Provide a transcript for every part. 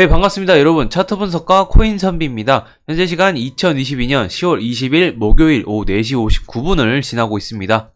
네, 반갑습니다. 여러분. 차트 분석가 코인 선비입니다. 현재 시간 2022년 10월 20일 목요일 오후 4시 59분을 지나고 있습니다.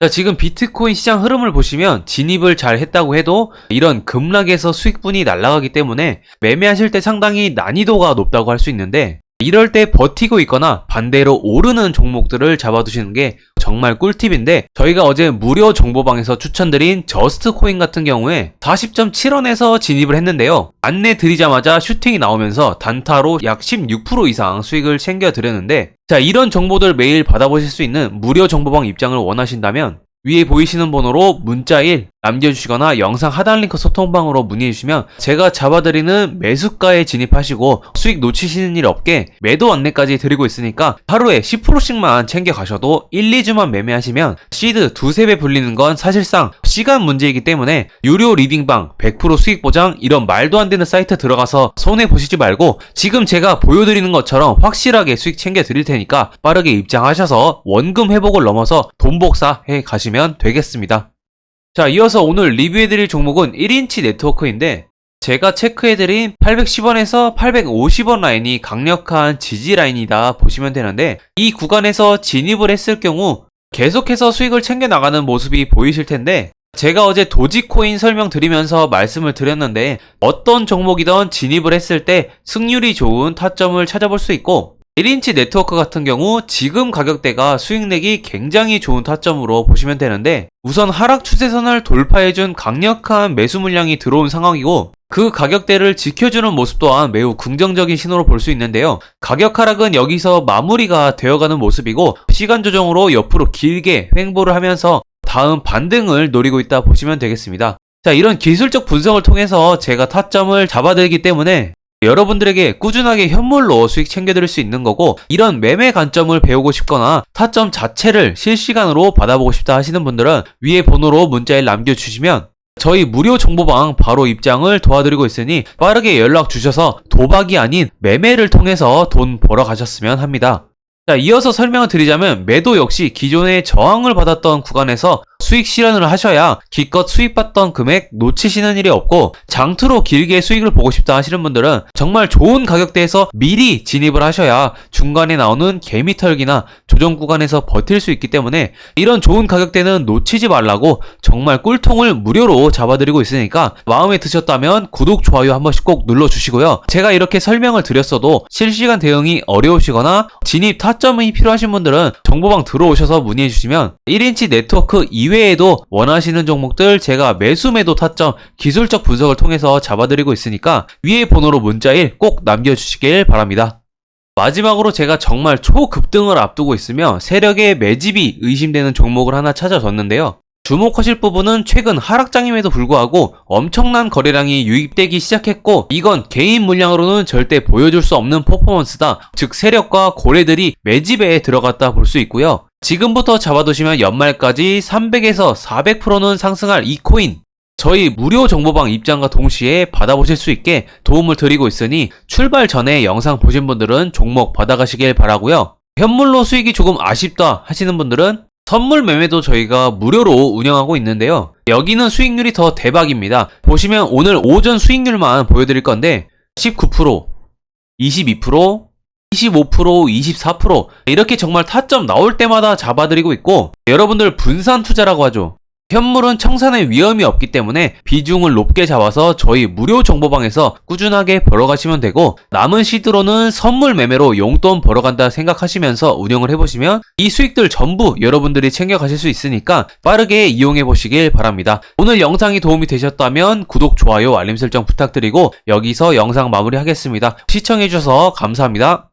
자, 지금 비트코인 시장 흐름을 보시면 진입을 잘 했다고 해도 이런 급락에서 수익분이 날아가기 때문에 매매하실 때 상당히 난이도가 높다고 할 수 있는데 이럴 때 버티고 있거나 반대로 오르는 종목들을 잡아두시는 게 정말 꿀팁인데 저희가 어제 무료 정보방에서 추천드린 저스트 코인 같은 경우에 40.7원에서 진입을 했는데요. 안내 드리자마자 슈팅이 나오면서 단타로 약 16% 이상 수익을 챙겨 드렸는데 자 이런 정보들 매일 받아보실 수 있는 무료 정보방 입장을 원하신다면 위에 보이시는 번호로 문자 1 남겨주시거나 영상 하단 링크 소통방으로 문의해주시면 제가 잡아드리는 매수가에 진입하시고 수익 놓치시는 일 없게 매도 안내까지 드리고 있으니까 하루에 10%씩만 챙겨가셔도 1, 2주만 매매하시면 시드 두세 배 불리는 건 사실상 시간 문제이기 때문에 유료 리딩방 100% 수익 보장 이런 말도 안 되는 사이트 들어가서 손해 보시지 말고 지금 제가 보여드리는 것처럼 확실하게 수익 챙겨 드릴 테니까 빠르게 입장하셔서 원금 회복을 넘어서 돈 복사 해 가시면 되겠습니다. 자, 이어서 오늘 리뷰해드릴 종목은 1인치 네트워크인데, 제가 체크해드린 810원에서 850원 라인이 강력한 지지 라인이다 보시면 되는데, 이 구간에서 진입을 했을 경우 계속해서 수익을 챙겨나가는 모습이 보이실 텐데, 제가 어제 도지코인 설명드리면서 말씀을 드렸는데, 어떤 종목이든 진입을 했을 때 승률이 좋은 타점을 찾아볼 수 있고, 1인치 네트워크 같은 경우 지금 가격대가 수익내기 굉장히 좋은 타점으로 보시면 되는데 우선 하락 추세선을 돌파해준 강력한 매수 물량이 들어온 상황이고 그 가격대를 지켜주는 모습 또한 매우 긍정적인 신호로 볼 수 있는데요. 가격 하락은 여기서 마무리가 되어가는 모습이고 시간 조정으로 옆으로 길게 횡보를 하면서 다음 반등을 노리고 있다 보시면 되겠습니다. 자, 이런 기술적 분석을 통해서 제가 타점을 잡아들기 때문에 여러분들에게 꾸준하게 현물로 수익 챙겨드릴 수 있는 거고 이런 매매 관점을 배우고 싶거나 타점 자체를 실시간으로 받아보고 싶다 하시는 분들은 위에 번호로 문자에 남겨주시면 저희 무료 정보방 바로 입장을 도와드리고 있으니 빠르게 연락 주셔서 도박이 아닌 매매를 통해서 돈 벌어 가셨으면 합니다. 자, 이어서 설명을 드리자면 매도 역시 기존에 저항을 받았던 구간에서 수익 실현을 하셔야 기껏 수익받던 금액 놓치시는 일이 없고 장투로 길게 수익을 보고 싶다 하시는 분들은 정말 좋은 가격대에서 미리 진입을 하셔야 중간에 나오는 개미털기나 조정 구간에서 버틸 수 있기 때문에 이런 좋은 가격대는 놓치지 말라고 정말 꿀통을 무료로 잡아드리고 있으니까 마음에 드셨다면 구독, 좋아요 한 번씩 꼭 눌러주시고요. 제가 이렇게 설명을 드렸어도 실시간 대응이 어려우시거나 진입 타점이 필요하신 분들은 정보방 들어오셔서 문의해주시면 1인치 네트워크 이외에도 원하시는 종목들 제가 매수 매도 타점 기술적 분석을 통해서 잡아드리고 있으니까 위에 번호로 문자 1 꼭 남겨주시길 바랍니다. 마지막으로 제가 정말 초급등을 앞두고 있으며 세력의 매집이 의심되는 종목을 하나 찾아줬는데요. 주목하실 부분은 최근 하락장임에도 불구하고 엄청난 거래량이 유입되기 시작했고 이건 개인 물량으로는 절대 보여줄 수 없는 퍼포먼스다. 즉 세력과 고래들이 매집에 들어갔다 볼 수 있고요. 지금부터 잡아두시면 연말까지 300에서 400%는 상승할 이 코인 저희 무료 정보방 입장과 동시에 받아보실 수 있게 도움을 드리고 있으니 출발 전에 영상 보신 분들은 종목 받아가시길 바라고요. 현물로 수익이 조금 아쉽다 하시는 분들은 선물 매매도 저희가 무료로 운영하고 있는데요. 여기는 수익률이 더 대박입니다. 보시면 오늘 오전 수익률만 보여드릴 건데 19%, 22%, 25%, 24% 이렇게 정말 타점 나올 때마다 잡아드리고 있고 여러분들 분산 투자라고 하죠. 현물은 청산의 위험이 없기 때문에 비중을 높게 잡아서 저희 무료 정보방에서 꾸준하게 벌어가시면 되고 남은 시드로는 선물 매매로 용돈 벌어간다 생각하시면서 운영을 해보시면 이 수익들 전부 여러분들이 챙겨가실 수 있으니까 빠르게 이용해 보시길 바랍니다. 오늘 영상이 도움이 되셨다면 구독, 좋아요, 알림 설정 부탁드리고 여기서 영상 마무리하겠습니다. 시청해주셔서 감사합니다.